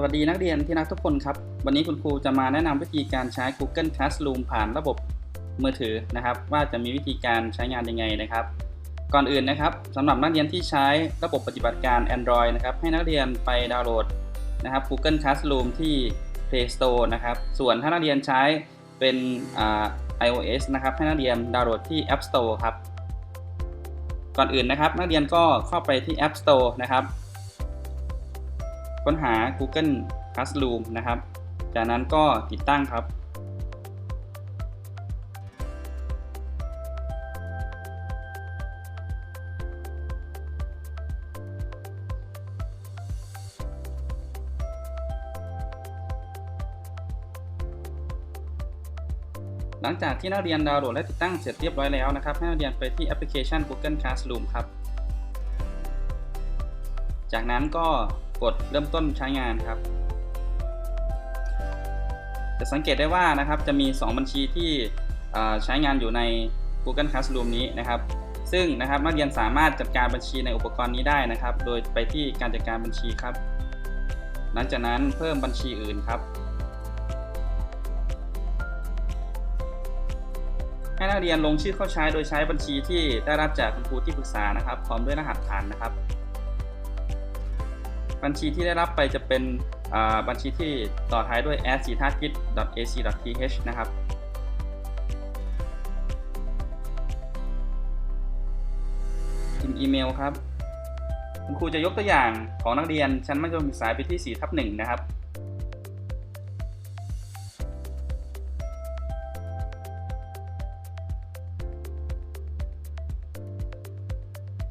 สวัสดีนักเรียนที่รักทุกคนครับ วันนี้คุณครูจะมาแนะนำวิธีการใช้ Google Classroom ผ่านระบบมือถือนะครับ ว่าจะมีวิธีการใช้งานยังไงนะครับ ก่อนอื่นนะครับสำหรับนักเรียนที่ใช้ระบบปฏิบัติการ Android นะครับ ให้นักเรียนไปดาวน์โหลดนะครับ Google Classroom ที่ Play Store นะครับ ส่วนถ้านักเรียนใช้เป็น iOS นะครับ ให้นักเรียนดาวน์โหลดที่ App Store ครับ ก่อนอื่นนะครับ นักเรียนก็เข้าไปที่ App Store นะครับ ค้นหา Google Classroom นะครับ จากนั้นก็ติดตั้งครับ หลังจากที่นักเรียนดาวน์โหลดและติดตั้งเสร็จเรียบร้อยแล้วนะครับ ให้นักเรียนไปที่แอปพลิเคชัน Google Classroom ครับ จากนั้นก็ กดเริ่มต้นใช้งานครับ จะสังเกตได้ว่านะครับจะมี 2 บัญชีที่ใช้งานอยู่ใน Google Classroom นี้นะครับ ซึ่งนะครับนักเรียนสามารถจัดการบัญชีในอุปกรณ์นี้ได้นะครับ โดยไปที่การจัดการบัญชีครับ หลังจากนั้นเพิ่มบัญชีอื่นครับให้นักเรียนลงชื่อเข้าใช้โดยใช้บัญชีที่ได้รับจากคุณครูที่ปรึกษานะครับ พร้อมด้วยรหัสผ่านนะครับ บัญชีที่ได้รับไปจะเป็นบัญชีที่ต่อท้ายด้วย a d s i t a k i t a c th นะครับพิมพ์อีเมลครับ คุณครูจะยกตัวอย่างของนักเรียนชั้นมัธยมศึกษาปีที่4ทับ1นะครับ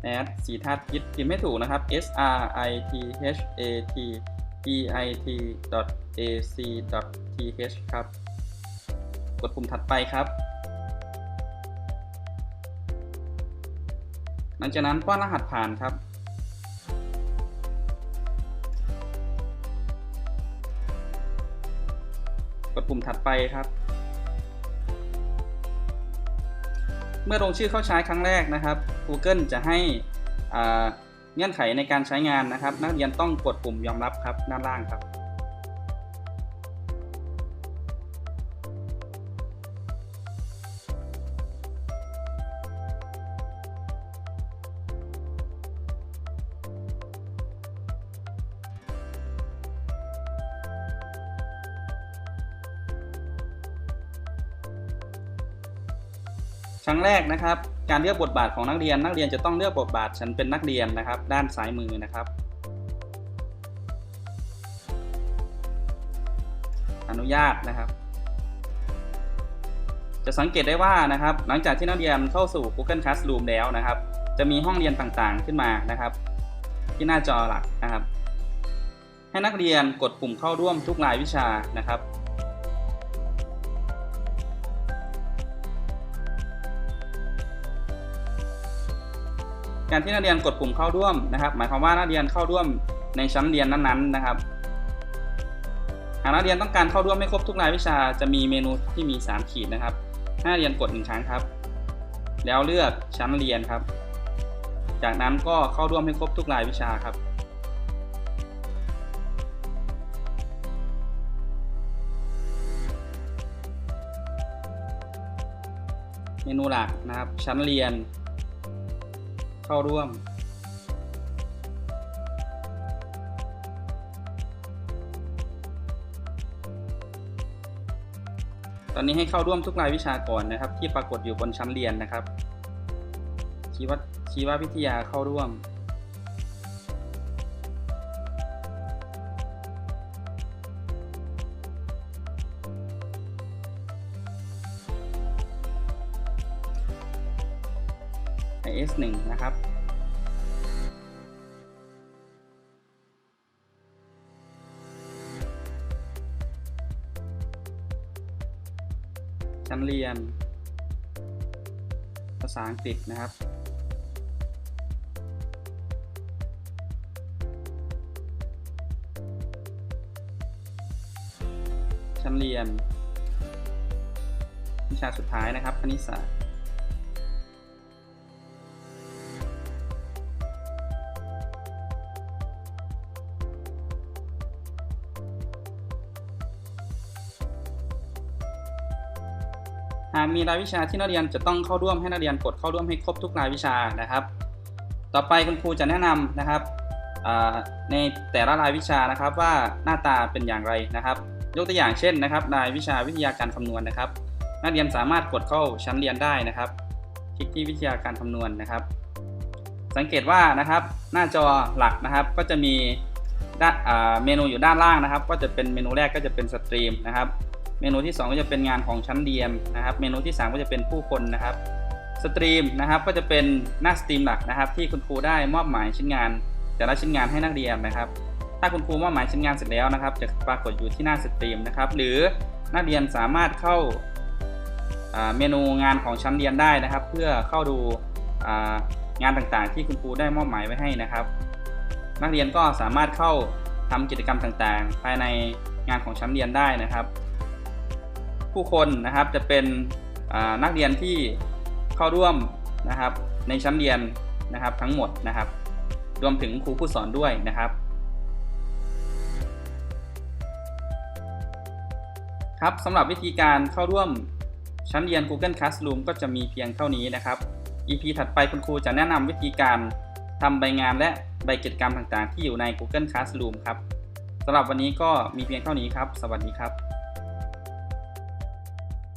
แอดสีทัดยิดพิมพ์ไม่ถูกนะครับ s r i t h a t p i t a c t h ครับ กดปุ่มถัดไปครับ หลังจากนั้นป้อนรหัสผ่านครับกดปุ่มถัดไปครับ เมื่อลงชื่อเข้าใช้ครั้งแรกนะครับ Google จะให้เงื่อนไขในการใช้งานนะครับ นักเรียนต้องกดปุ่มยอมรับครับด้านล่างครับ ครั้งแรกนะครับ การเลือกบทบาทของนักเรียน นักเรียนจะต้องเลือกบทบาทฉันเป็นนักเรียนนะครับ ด้านซ้ายมือนะครับ อนุญาตนะครับจะสังเกตได้ว่านะครับหลังจากที่นักเรียนเข้าสู่ Google Classroom แล้วนะครับ จะมีห้องเรียนต่างๆขึ้นมานะครับ ที่หน้าจอหลักนะครับ ให้นักเรียนกดปุ่มเข้าร่วมทุกรายวิชานะครับ การที่นักเรียนกดปุ่มเข้าร่วมนะครับ หมายความว่านักเรียนเข้าร่วมในชั้นเรียนนั้นๆนะครับ หากนักเรียนต้องการเข้าร่วมไม่ครบทุกรายวิชาจะมีเมนูที่มี 3 ขีดนะครับให้นักเรียนกดหนึ่งครั้งครับ แล้วเลือกชั้นเรียนครับ จากนั้นก็เข้าร่วมให้ครบทุกรายวิชาครับเมนูหลักนะครับชั้นเรียน เข้าร่วมตอนนี้ให้เข้าร่วมทุกรายวิชาก่อนนะครับ ที่ปรากฏอยู่บนชั้นเรียนนะครับ ชีวชีววิทยาเข้าร่วม IS 1 นะครับชั้นเรียน ภาษาอังกฤษนะครับ ชั้นเรียน วิชาสุดท้ายนะครับคณิตศาสตร์ากมีรายวิชาที่นักเรียนจะต้องเข้าร่วมให้นักเรียนกดเข้าร่วมให้ครบทุกรายวิชานะครับ ต่อไปคุณครูจะแนะนำนะครับในแต่ละรายวิชานะครับว่าหน้าตาเป็นอย่างไรนะครับ ยกตัวอย่างเช่นนะครับ รายวิชาวิทยาการคำนวณนะครับ นักเรียนสามารถกดเข้าชั้นเรียนได้นะครับคลิกที่วิทยาการคำนวณนะครับ สังเกตว่านะครับหน้าจอหลักนะครับก็จะมีด้านเมนูอยู่ด้านล่างนะครับ ก็จะเป็นเมนูแรกก็จะเป็นสตรีมนะครับ เมนูที่ 2 ก็จะเป็นงานของชั้นเรียนนะครับ เมนูที่ 3 ก็จะเป็นผู้คนนะครับสตรีมนะครับก็จะเป็นหน้าสตรีมหลักนะครับ ที่คุณครูได้มอบหมายชิ้นงาน แต่ละชิ้นงานให้นักเรียนนะครับ ถ้าคุณครูมอบหมายชิ้นงานเสร็จแล้วนะครับ จะปรากฏอยู่ที่หน้าสตรีมนะครับ หรือนักเรียนสามารถเข้าเมนูงานของชั้นเรียนได้นะครับ เพื่อเข้าดูงานต่างๆ ที่คุณครูได้มอบหมายไว้ให้นะครับ นักเรียนก็สามารถเข้าทำกิจกรรมต่างๆ ภายในงานของชั้นเรียนได้นะครับ ผู้คนนะครับจะเป็นนักเรียนที่เข้าร่วมนะครับในชั้นเรียนนะครับทั้งหมดนะครับ รวมถึงครูผู้สอนด้วยนะครับ ครับสำหรับวิธีการเข้าร่วมชั้นเรียน Google Classroom ก็จะมีเพียงเท่านี้นะครับ EP ถัดไปคุณครูจะแนะนำวิธีการทำใบงานและใบกิจกรรมต่างๆ ที่อยู่ใน Google Classroom ครับสำหรับวันนี้ก็มีเพียงเท่านี้ครับ สวัสดีครับ